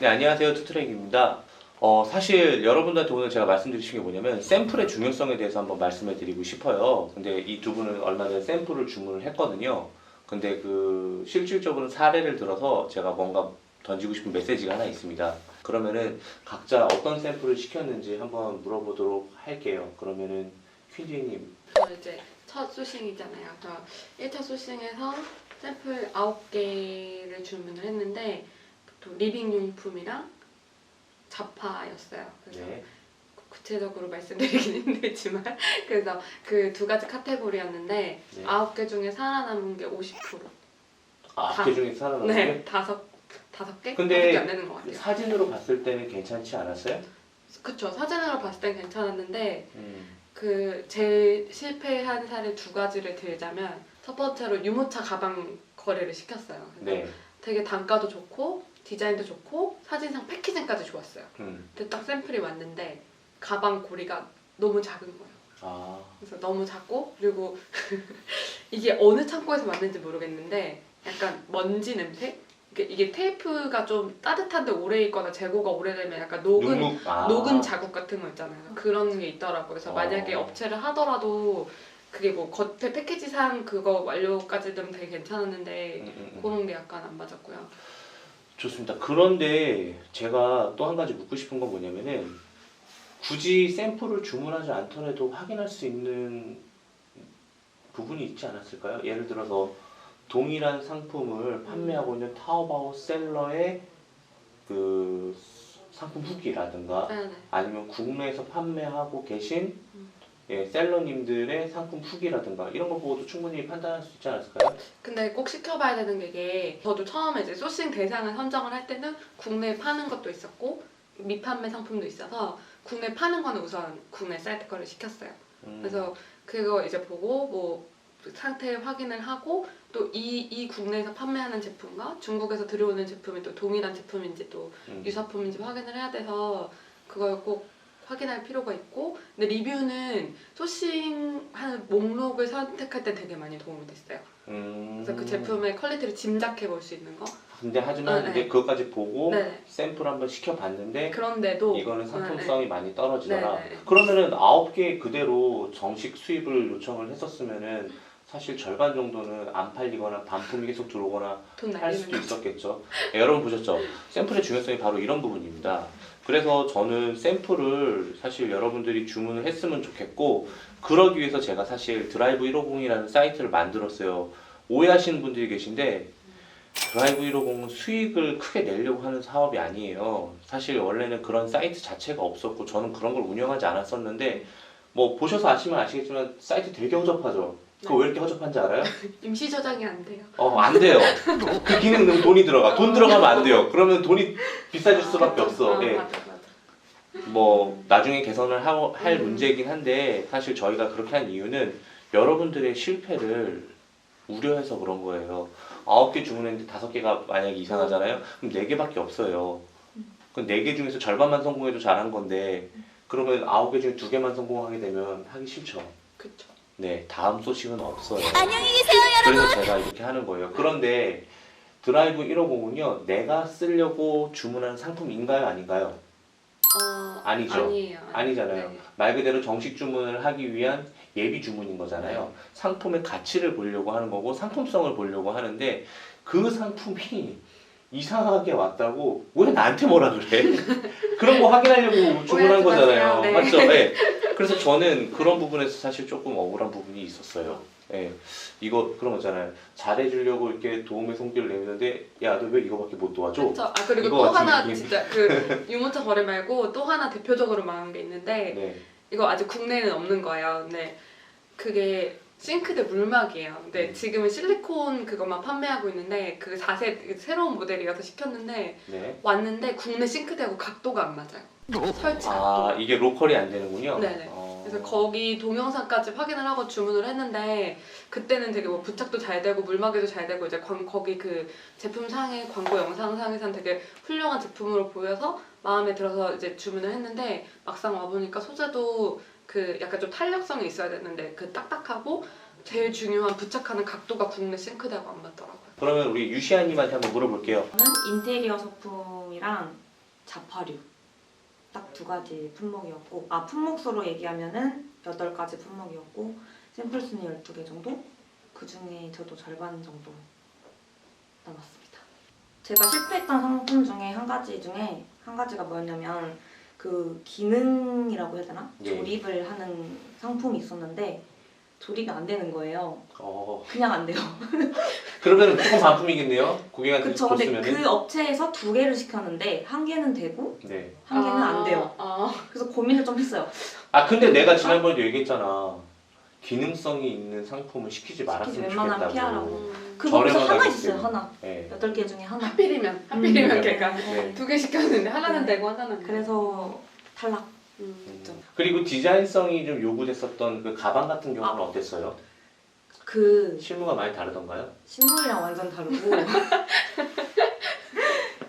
네, 안녕하세요. 투트랙입니다. 어, 사실 여러분들한테 오늘 제가 말씀드릴 게 뭐냐면 샘플의 중요성에 대해서 한번 말씀을 드리고 싶어요. 근데 이 두 분은 얼마 전에 샘플을 주문을 했거든요. 근데 그 실질적으로 사례를 들어서 제가 뭔가 던지고 싶은 메시지가 하나 있습니다. 그러면은 각자 어떤 샘플을 시켰는지 한번 물어보도록 할게요. 그러면은 퀸디님, 저 이제 첫 소싱이잖아요. 저 1차 소싱에서 샘플 9개를 주문을 했는데 또 리빙 용품이랑 잡화였어요. 그래서 네, 구체적으로 말씀드리긴 힘들지만 그래서 그 두 가지 카테고리였는데 네. 아홉 개 중에 살아남은 게 50%. 아, 다- 그 중에 살아남은 네, 게 다섯 다섯 개? 근데 다섯 개안 되는 것 같아요. 사진으로 봤을 때는 괜찮지 않았어요? 그쵸 사진으로 봤을 땐 괜찮았는데 음, 그 제일 실패한 사례 두 가지를 들자면 첫 번째로 유모차 가방 거래를 시켰어요. 그래서 네, 되게 단가도 좋고 디자인도 좋고 사진상 패키징까지 좋았어요. 음, 근데 딱 샘플이 왔는데 가방 고리가 너무 작은 거예요. 아, 그래서 너무 작고 그리고 이게 어느 창고에서 왔는지 모르겠는데 약간 먼지 냄새? 이게, 이게 테이프가 좀 따뜻한데 오래 있거나 재고가 오래되면 약간 녹은 눅눅, 아. 녹은 자국 같은 거 있잖아요. 그런 게 있더라고요. 그래서 어. 만약에 업체를 하더라도 그게 뭐 겉에 패키지상 그거 완료까지는 되게 괜찮았는데 음, 음, 음. 그런 게 약간 안 맞았고요. 좋습니다. 그런데 제가 또 한 가지 묻고 싶은 건 뭐냐면은 굳이 샘플을 주문하지 않더라도 확인할 수 있는 부분이 있지 않았을까요? 예를 들어서 동일한 상품을 판매하고 있는 타오바오 셀러의 그 상품 후기라든가 네네. 아니면 국내에서 판매하고 계신 음. 예, 셀러님들의 상품 후기라든가 이런 거 보고도 충분히 판단할 수 있지 않았을까요? 근데 꼭 시켜봐야 되는 게 이게 저도 처음에 이제 소싱 대상을 선정을 할 때는 국내에 파는 것도 있었고 미판매 상품도 있어서 국내 파는 거는 우선 국내 사이트 거를 시켰어요. 음, 그래서 그거 이제 보고 뭐 상태 확인을 하고 또 이 이 국내에서 판매하는 제품과 중국에서 들어오는 제품이 또 동일한 제품인지 또 음. 유사품인지 확인을 해야 돼서 그걸 꼭 확인할 필요가 있고 근데 리뷰는 소싱하는 목록을 선택할 때 되게 많이 도움이 됐어요. 음. 그래서 그 제품의 퀄리티를 짐작해 볼 수 있는 거. 근데 하지만 아, 네. 이제 그것까지 보고 네. 샘플 한번 시켜봤는데 그런데도 이거는 네, 상품성이 많이 떨어지더라. 네, 네. 그러면은 아홉 개 그대로 정식 수입을 요청을 했었으면은 사실 절반 정도는 안 팔리거나 반품이 계속 들어오거나 돈할 수도. 있었겠죠. 예, 여러분 보셨죠? 샘플의 중요성이 바로 이런 부분입니다. 그래서 저는 샘플을 사실 여러분들이 주문을 했으면 좋겠고 그러기 위해서 제가 사실 드라이브 150이라는 사이트를 만들었어요. 오해하시는 분들이 계신데 드라이브 150은 수익을 크게 내려고 하는 사업이 아니에요. 사실 원래는 그런 사이트 자체가 없었고 저는 그런 걸 운영하지 않았었는데 뭐 보셔서 아시면 아시겠지만 사이트 되게 허접하죠. 그거 왜 이렇게 허접한지 알아요? 임시 저장이 안 돼요. 어, 안 돼요. 그 기능은 돈이 들어가. 돈 들어가면 안 돼요. 그러면 돈이 비싸질 수밖에 없어. 아, 예. 맞아 맞아. 뭐, 나중에 개선을 하고, 할 음. 문제이긴 한데, 사실 저희가 그렇게 한 이유는 여러분들의 실패를 우려해서 그런 거예요. 아홉 개 주문했는데 다섯 개가 만약에 이상하잖아요? 그럼 네 개밖에 없어요. 그럼 네 개 중에서 절반만 성공해도 잘한 건데, 그러면 아홉 개 중에 두 개만 성공하게 되면 하기 싫죠. 그쵸. 네, 다음 소식은 없어요. 안녕히 계세요. 그래서 제가 이렇게 하는 거예요. 그런데 드라이브 150은요, 내가 쓰려고 주문한 상품인가요, 아닌가요? 어, 아니죠. 아니에요. 아니잖아요. 네. 말 그대로 정식 주문을 하기 위한 예비 주문인 거잖아요. 상품의 가치를 보려고 하는 거고 상품성을 보려고 하는데 그 상품이 이상하게 왔다고 왜 나한테 뭐라 그래? 그런 거 확인하려고 주문한 거잖아요. 네. 맞죠? 네. 그래서 저는 그런 부분에서 사실 조금 억울한 부분이 있었어요. 예. 이거 그런 거잖아요. 잘해주려고 이렇게 도움의 손길을 내미는데 야 너 왜 이거밖에 못 도와줘? 그쵸. 아 그리고 또 하나 느낌. 진짜 그 유모차 거래 말고 또 하나 대표적으로 말한 게 있는데 네. 이거 아직 국내에는 없는 거예요. 근데 그게 싱크대 물막이에요. 근데 음. 지금은 실리콘 그것만 판매하고 있는데 그 4세 새로운 모델이어서 시켰는데 네. 왔는데 국내 싱크대하고 각도가 안 맞아요. 설치 아 각도가. 이게 로컬이 안 되는군요. 네네. 어. 그래서 거기 동영상까지 확인을 하고 주문을 했는데 그때는 되게 뭐 부착도 잘 되고 물막이도 잘 되고 이제 광, 거기 그 제품상의 광고 영상 상에선 되게 훌륭한 제품으로 보여서 마음에 들어서 이제 주문을 했는데 막상 와 보니까 소재도 그 약간 좀 탄력성이 있어야 되는데 그 딱딱하고 제일 중요한 부착하는 각도가 국내 싱크대하고 안 맞더라고요. 그러면 우리 유시아님한테 한번 물어볼게요. 저는 인테리어 소품이랑 자파류 딱 두 가지 품목이었고 아 품목수로 얘기하면은 여덟 가지 품목이었고 샘플 수는 12개 정도 그 중에 저도 절반 정도 남았습니다. 제가 실패했던 상품 중에 한 가지 중에 한 가지가 뭐였냐면 그 기능이라고 해야 되나 예. 조립을 하는 상품이 있었는데 조립이 안 되는 거예요. 어, 그냥 안 돼요. 그러면 조금 반품이겠네요. 고객한테 그쵸. 근데 줬으면은. 그 업체에서 두 개를 시켰는데 한 개는 되고 네. 한 개는 아, 안 돼요. 아, 그래서 고민을 좀 했어요. 아 근데 내가 지난번에도 얘기했잖아. 기능성이 있는 상품을 시키지 말았으면 웬만하면 좋겠다고. 피하라고. 음. 그 거기서 저렴하다고 하나. 있어요. 하나. 네. 여덟 개 중에 하나. 하필이면 하필이면 음. 걔가 네. 두 개 시켰는데 하나는 네. 되고 하나는 안 돼. 그래서 탈락. 음. 그쵸. 그리고 디자인성이 좀 요구됐었던 그 가방 같은 경우는 어땠어요? 그 실무가 많이 다르던가요? 신문이랑 완전 다르고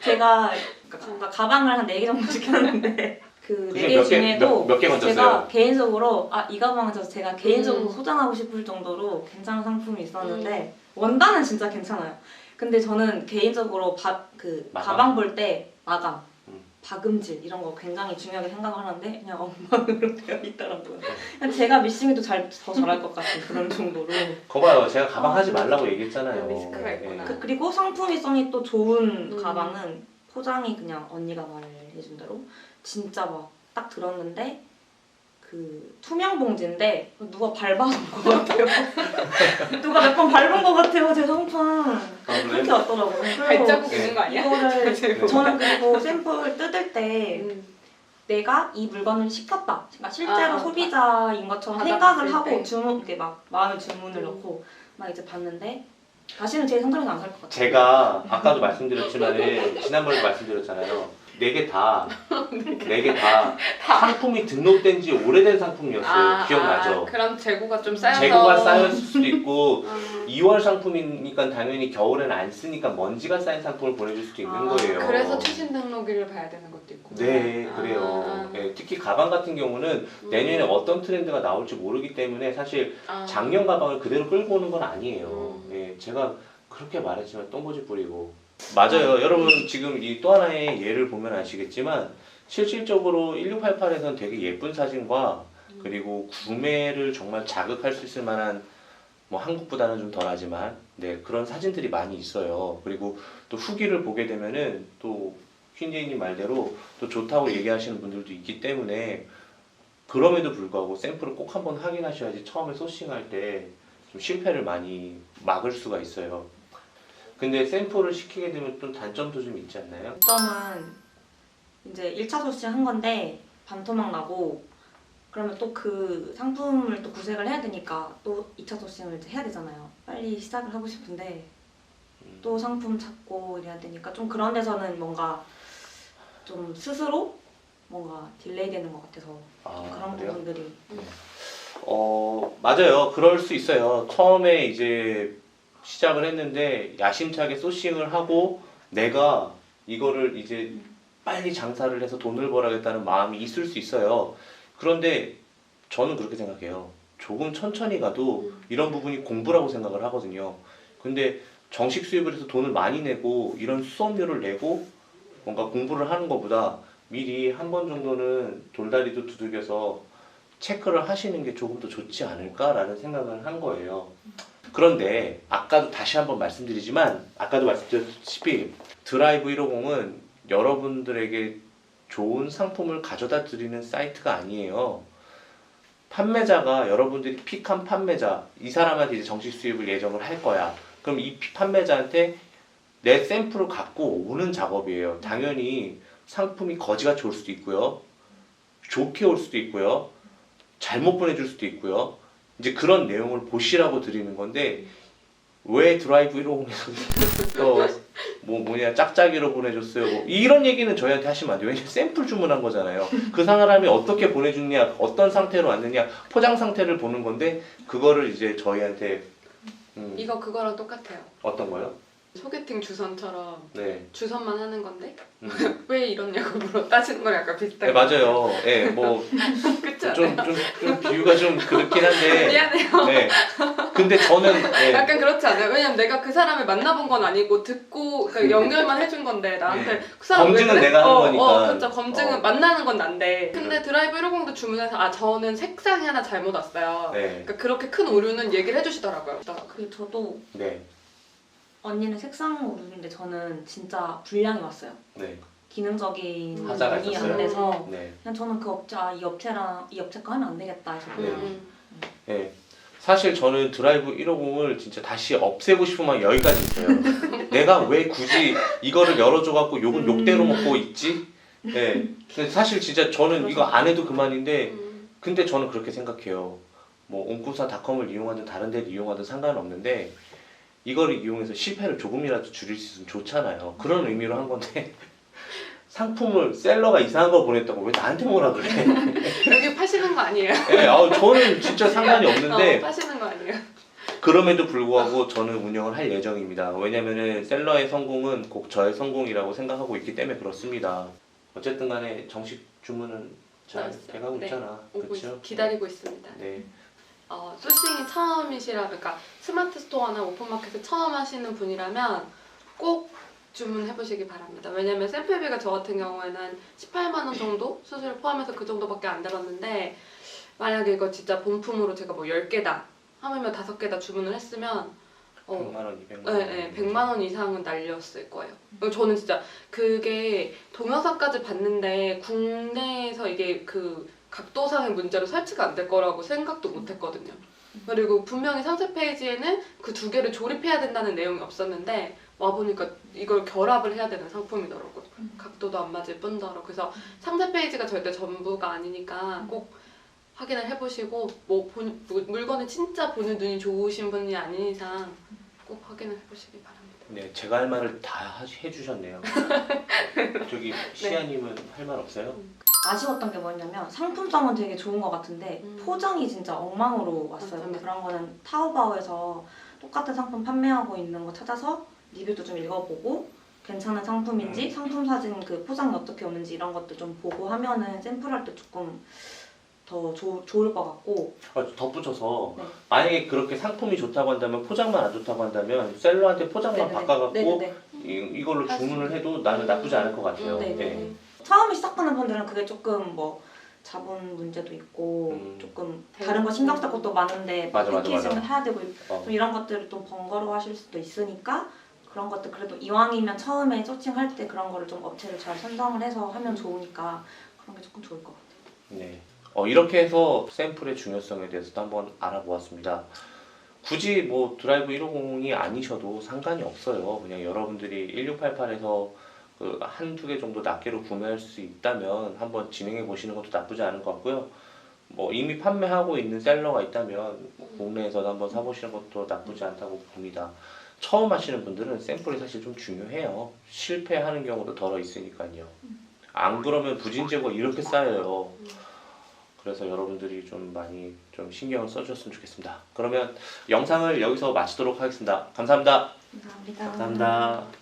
제가 그러니까 가방을 한 네 개 정도 시켰는데 그네 그중에 개몇 개- 중에도 몇- 몇 개 건졌어요? 제가 개인적으로 아 이 가방은 저 제가 개인적으로 음. 소장하고 싶을 정도로 괜찮은 상품이 있었는데 원단은 진짜 괜찮아요. 근데 저는 개인적으로 바, 그 마감? 가방 볼 때 마감, 음. 박음질 이런 거 굉장히 중요하게 생각을 하는데 그냥 엉망으로 되어 있더라고요. 네. 그냥 제가 미싱이도 잘, 더 잘할 것 같은 그런 정도로. 거봐요. 제가 가방 하지 말라고 얘기했잖아요. 있구나. 그, 그리고 상품성이 또 좋은 음. 가방은 포장이 그냥 언니가 말해준 대로 진짜 막 딱 들었는데 그 투명 봉지인데 누가 밟아놓은 것 같아요. 누가 몇 번 밟은 것 같아요 제 상품. 아, 그렇게? 왔더라고요. 그래서 발자국 네. 있는 거 아니야? 이거를. 저는 그리고 샘플 뜯을 때 음. 내가 이 물건을 시켰다. 그러니까 실제로 아, 소비자인 것처럼 생각을 하고 때. 주문 이렇게 막 마음의 주문을 음. 넣고 막 이제 봤는데 다시는 제 상점에서 안 살 것 같아요. 제가 아까도 말씀드렸지만은 지난번에도 말씀드렸잖아요. 네 개 다, 네 개 다 상품이 등록된 지 오래된 상품이었어요. 기억나죠? 아, 그런 재고가 좀 쌓여서 재고가 쌓였을 수도 있고 음. 2월 상품이니까 당연히 겨울에는 안 쓰니까 먼지가 쌓인 상품을 보내줄 수도 있는 아, 거예요. 그래서 최신 등록일을 봐야 되는 것도 있고. 네, 그래요. 아. 예, 특히 가방 같은 경우는 음. 내년에 어떤 트렌드가 나올지 모르기 때문에 사실 아. 작년 가방을 그대로 끌고 오는 건 아니에요. 음. 예, 제가 그렇게 말했지만 똥꼬지 뿌리고. 맞아요. 여러분 지금 이 또 하나의 예를 보면 아시겠지만 실질적으로 1688에서는 되게 예쁜 사진과 음. 그리고 구매를 정말 자극할 수 있을 만한 뭐 한국보다는 좀 덜하지만 네 그런 사진들이 많이 있어요. 그리고 또 후기를 보게 되면은 또 퀸제이님 말대로 또 좋다고 얘기하시는 분들도 있기 때문에 그럼에도 불구하고 샘플을 꼭 한번 확인하셔야지 처음에 소싱할 때 좀 실패를 많이 막을 수가 있어요. 근데 샘플을 시키게 되면 또 단점도 좀 있지 않나요? 점은 이제 1차 소싱 한 건데 반토막 나고 그러면 또 그 상품을 또 구색을 해야 되니까 또 2차 소싱을 이제 해야 되잖아요. 빨리 시작을 하고 싶은데 음. 또 상품 찾고 이래야 되니까 좀 그런 데서는 뭔가 좀 스스로 뭔가 딜레이 되는 것 같아서 아, 그런 그래요? 부분들이 어 맞아요. 그럴 수 있어요. 처음에 이제 시작을 했는데 야심차게 소싱을 하고 내가 이거를 이제 빨리 장사를 해서 돈을 벌어야겠다는 마음이 있을 수 있어요. 그런데 저는 그렇게 생각해요. 조금 천천히 가도 음. 이런 부분이 공부라고 생각을 하거든요. 근데 정식 수입을 해서 돈을 많이 내고 이런 수업료를 내고 뭔가 공부를 하는 것보다 미리 한 번 정도는 돌다리도 두들겨서 체크를 하시는 게 조금 더 좋지 않을까라는 생각을 한 거예요. 그런데 아까도 다시 한번 말씀드리지만 아까도 말씀드렸다시피 드라이브 150은 여러분들에게 좋은 상품을 가져다 드리는 사이트가 아니에요. 판매자가 여러분들이 픽한 판매자 이 사람한테 이제 정식 수입을 예정을 할 거야. 그럼 이 피- 판매자한테 내 샘플을 갖고 오는 작업이에요. 당연히 상품이 거지같이 올 수도 있고요. 좋게 올 수도 있고요. 잘못 보내줄 수도 있고요. 이제 그런 내용을 보시라고 드리는 건데 왜 드라이브 150에서 또뭐 뭐냐 짝짝이로 보내줬어요. 뭐 이런 얘기는 저희한테 하시면 안 돼요. 왜냐면 샘플 주문한 거잖아요. 그 사람이 어떻게 보내줬냐, 어떤 상태로 왔느냐, 포장 상태를 보는 건데 그거를 이제 저희한테 음, 이거 그거랑 똑같아요. 어떤 거요? 소개팅 주선처럼 네. 주선만 하는 건데 음. 왜 이러냐고 물어 따지는 거랑 약간 비슷한 네 맞아요. 예, 뭐 그쵸? 좀, 좀, 좀 비유가 좀 그렇긴 한데 미안해요. 네. 그 근데 저는 예, 약간 그렇지 않아요? 왜냐면 내가 그 사람을 만나본 건 아니고 듣고 그러니까 연결만 해준 건데 나한테 그 사람 왜 네. 검증은 그래? 내가 하는 어, 거니까. 어, 그렇죠. 검증은 어. 만나는 건 난데. 근데 드라이브 150도 주문해서 아 저는 색상이 하나 잘못 왔어요. 네, 그러니까 그렇게 큰 오류는 얘기를 해주시더라고요. 그 저도 네, 언니는 색상 오류인데 저는 진짜 불량이 왔어요. 네, 기능적인 하자가 면이 있었어요? 안 돼서 네. 그냥 저는 그 업체 아, 이 업체랑 이 업체 거 하면 안 되겠다 해서 네. 그냥 음. 네. 사실 저는 드라이브 150을 진짜 다시 없애고 싶으면 여기까지 있어요. 내가 왜 굳이 이거를 열어줘갖고 욕은 음. 욕대로 먹고 있지? 네. 근데 사실 진짜 저는 이거 안 해도 그만인데, 음. 근데 저는 그렇게 생각해요. 뭐 옴꿈사닷컴을 이용하든 다른 데를 이용하든 상관없는데 이거를 이용해서 실패를 조금이라도 줄일 수 있으면 좋잖아요. 그런 의미로 한 건데 상품을 셀러가 이상한 걸 보냈다고 왜 나한테 뭐라 그래? 여기 파시는 거 아니에요? 네, 아우, 저는 진짜 상관이 없는데 어, 파시는 거 아니에요? 그럼에도 불구하고 저는 운영을 할 예정입니다. 왜냐면은 셀러의 성공은 꼭 저의 성공이라고 생각하고 있기 때문에 그렇습니다. 어쨌든 간에 정식 주문은 잘. 돼가고 네. 있잖아. 그렇죠? 있, 기다리고 있습니다. 네. 어, 소싱이 처음이시라 그러니까 스마트 스토어나 오픈마켓을 처음 하시는 분이라면 꼭 주문해 보시기 바랍니다. 왜냐면 샘플비가 저 같은 경우에는 한 18만 원 정도 수수료 포함해서 그 정도밖에 안 들었는데 만약에 이거 진짜 본품으로 제가 뭐 10개다 하물며 5개다 주문을 했으면 어, 100만 원, 200만 원. 네, 네, 100만 원 이상은 날렸을 거예요. 저는 진짜 그게 동영상까지 봤는데 국내에서 이게 그 각도상의 문제로 설치가 안 될 거라고 생각도 못 했거든요. 그리고 분명히 상세 페이지에는 그 두 개를 조립해야 된다는 내용이 없었는데 와보니까 이걸 결합을 해야 되는 상품이더라고요. 음. 각도도 안 맞을 뿐더러. 그래서 상세 페이지가 절대 전부가 아니니까 음. 꼭 확인을 해보시고 뭐 본, 뭐 물건을 진짜 보는 눈이 좋으신 분이 아닌 이상 꼭 확인을 해보시기 바랍니다. 네, 제가 할 말을 다 하- 해주셨네요. 저기 네. 시아님은 할 말 없어요? 아쉬웠던 게 뭐냐면 상품성은 되게 좋은 것 같은데 음. 포장이 진짜 엉망으로 왔어요. 맞아, 근데 맞아. 그런 거는 타오바오에서 똑같은 상품 판매하고 있는 거 찾아서 리뷰도 좀 읽어보고 괜찮은 상품인지 음. 상품 사진 그 포장이 어떻게 오는지 이런 것도 좀 보고 하면은 샘플할 때 조금 더 조, 좋을 것 같고 어, 덧붙여서 네. 만약에 그렇게 상품이 좋다고 한다면 포장만 안 좋다고 한다면 셀러한테 포장만 네네네. 바꿔갖고 네네네. 이, 이걸로 주문을. 해도 나는 나쁘지 않을 것 같아요. 음, 네네. 네. 처음에 시작하는 분들은 그게 조금 뭐 자본 문제도 있고 음. 조금 대- 다른 거 신경 쓸 것도 많은데 맞아, 맞아, 패키징을 맞아. 해야 되고 어. 좀 이런 것들을 좀 번거로워하실 수도 있으니까 그런 것들 그래도 이왕이면 처음에 소칭할 때 그런 거를 좀 업체를 잘 선정을 해서 하면 좋으니까 그런 게 조금 좋을 것 같아요. 네. 어, 이렇게 해서 샘플의 중요성에 대해서도 한번 알아보았습니다. 굳이 뭐 드라이브 150이 아니셔도 상관이 없어요. 그냥 여러분들이 1688에서 그 한두 개 정도 낱개로 구매할 수 있다면 한번 진행해 보시는 것도 나쁘지 않은 것 같고요. 뭐 이미 판매하고 있는 셀러가 있다면 뭐 국내에서도 한번 사보시는 것도 나쁘지 않다고 봅니다. 처음 하시는 분들은 샘플이 사실 좀 중요해요. 실패하는 경우도 덜어 있으니까요. 안 그러면 부진 제거 이렇게 쌓여요. 그래서 여러분들이 좀 많이 좀 신경을 써주셨으면 좋겠습니다. 그러면 영상을 여기서 마치도록 하겠습니다. 감사합니다. 감사합니다. 감사합니다.